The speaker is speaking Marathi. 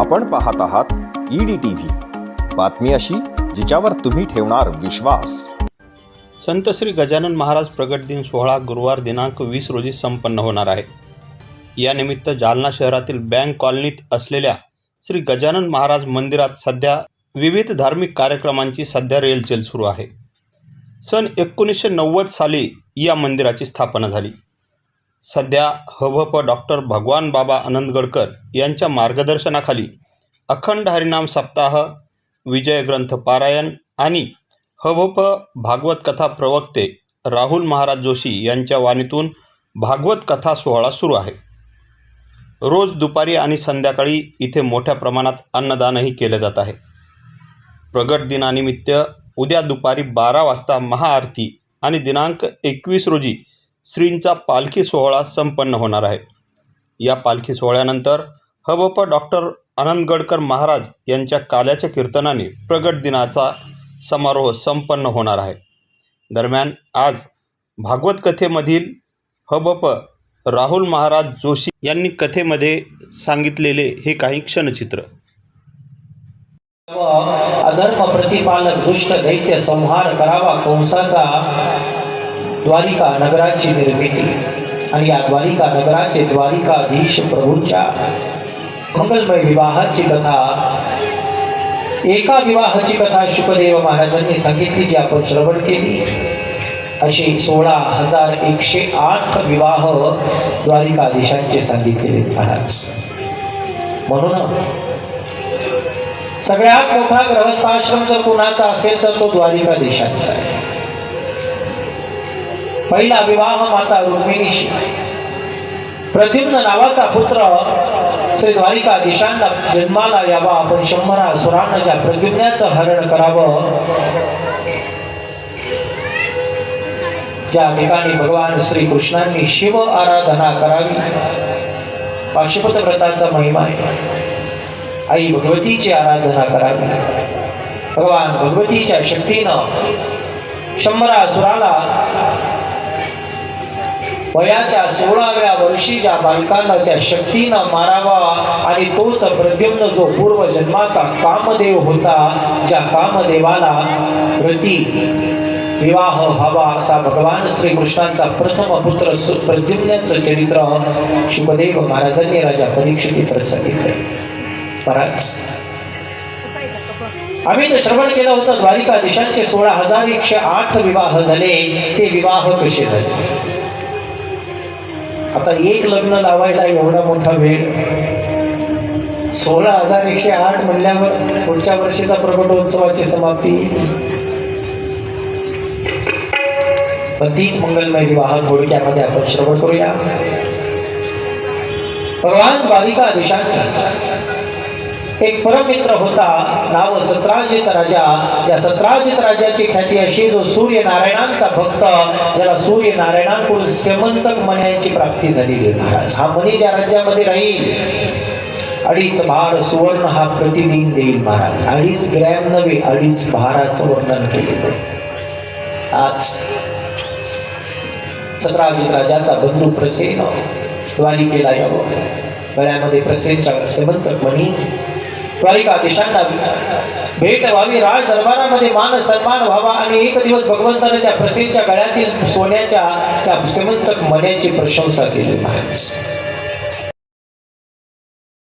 आपण पाहत आहात ईडी टीव्ही बातमी अशी जिच्यावर तुम्ही ठेवणार विश्वास. संत श्री गजानन महाराज प्रगट दिन सोहळा गुरुवार दिनांक वीस रोजी संपन्न होणार आहे. यानिमित्त जालना शहरातील बँक कॉलनीत असलेल्या श्री गजानन महाराज मंदिरात सध्या विविध धार्मिक कार्यक्रमांची सध्या रेलचेल सुरू आहे. सन एकोणीसशे नव्वद साली या मंदिराची स्थापना झाली. सध्या हभप डॉक्टर भगवान बाबा आनंदगडकर यांच्या मार्गदर्शनाखाली अखंड हरिनाम सप्ताह विजय ग्रंथ पारायण आणि हभप भागवत कथा प्रवक्ते राहुल महाराज जोशी यांच्या वाणीतून भागवत कथा सोहळा सुरू आहे. रोज दुपारी आणि संध्याकाळी इथे मोठ्या प्रमाणात अन्नदानही केले जात आहे. प्रगट दिनानिमित्त उद्या दुपारी बारा वाजता महाआरती आणि दिनांक एकवीस रोजी श्रींचा पालखी सोहळा संपन्न होणार आहे. या पालखी सोहळ्यानंतर हबप डॉक्टर आनंदगडकर महाराज यांच्या काल्याच्या कीर्तनाने प्रगट दिनाचा समारोह संपन्न होणार आहे. दरम्यान आज भागवत कथेमधील हबप राहुल महाराज जोशी यांनी कथेमध्ये सांगितलेले हे काही क्षणचित्र. अधर्म प्रतिपालक दुष्ट दैत्य संहार करावा कंसाचा द्वारिका नगराची निर्मिती आणि या द्वारिका नगराचे द्वारिकाधीश प्रभूंच्या मंगलमय विवाहाची कथा. एका विवाहाची कथा शुकदेव महाराजांनी सांगितली जी आपण श्रवण केली. अशी सोळा हजार एकशे आठ विवाह द्वारिकाधीशांचे सांगितलेले महाराज. म्हणून सगळ्यात मोठा ग्रहस्थाश्रम जर कुणाचा असेल तर तो द्वारिकाधीशांचा आहे. पहिला विवाह माता रुक्मिणीशी. प्रद्युम्न नावाचा पुत्र श्री द्वारिका दिशांना जन्माला यावा. आपण शंभरा सुरांच्या प्रद्युम्नाचं हरण करावं. ज्या ठिकाणी भगवान श्री कृष्णांनी शिव आराधना करावी. पाशुपत व्रताचा महिमा आहे. आई भगवतीची आराधना करावी. भगवान भगवतीच्या शक्तीनं शंभरा सुराला वयाच्या सोळाव्या वर्षी ज्या बालकांना त्या शक्तीनं मारावा आणि तोच प्रद्युम्न जो पूर्व जन्माचा कामदेव होता ज्या कामदेवाला प्रती विवाह व्हावा असा भगवान श्रीकृष्णांचा प्रथम पुत्र प्रद्युम्नचं चरित्र शुभदेव महाराजांनी राजा परीक्षित सांगितले महाराज आम्ही तर श्रवण केलं होतं द्वारिका देशांचे सोळा हजार एकशे आठ विवाह झाले ते विवाह कसे झाले? आता एक लग्न लावायला एवढा मोठा वेळ? सोळा हजार एकशे आठ म्हणल्यावर पुढच्या वर्षीचा प्रकटोत्सवाची समाप्ती. पण तीच मंगलमय विवाह थोडक्यामध्ये आपण श्रवण करूया. भगवान बालिका देशांचा एक परमित्र होता नाव सत्राजित राजा. या सत्राजित राजाची ख्याती अशी जो सूर्य नारायणांचा भक्त ज्याला सूर्य नारायणांकडून सेमंतक मण्याची प्राप्ती झालेली महाराज हा मणी ज्या राज्यामध्ये राहील अडीच भार सुवर्ण हा प्रतिदिन देईल महाराज. अडीच ग्रॅम नव्हे अडीच भाराचं वर्णन केलेलं आहे. आज सत्राजित राजाचा बंधू प्रसेन द्वारिकेला यावं. गळ्यामध्ये प्रसेनच्या सेमंतक मणी द्वारिका देशांना भेट व्हावी. राज दरबारामध्ये मान सन्मान व्हावा आणि एक दिवस भगवंताने त्या प्रसिद्धच्या गळ्यातील सोन्याच्या त्या श्रीमंतक मण्याची प्रशंसा केली. महाराज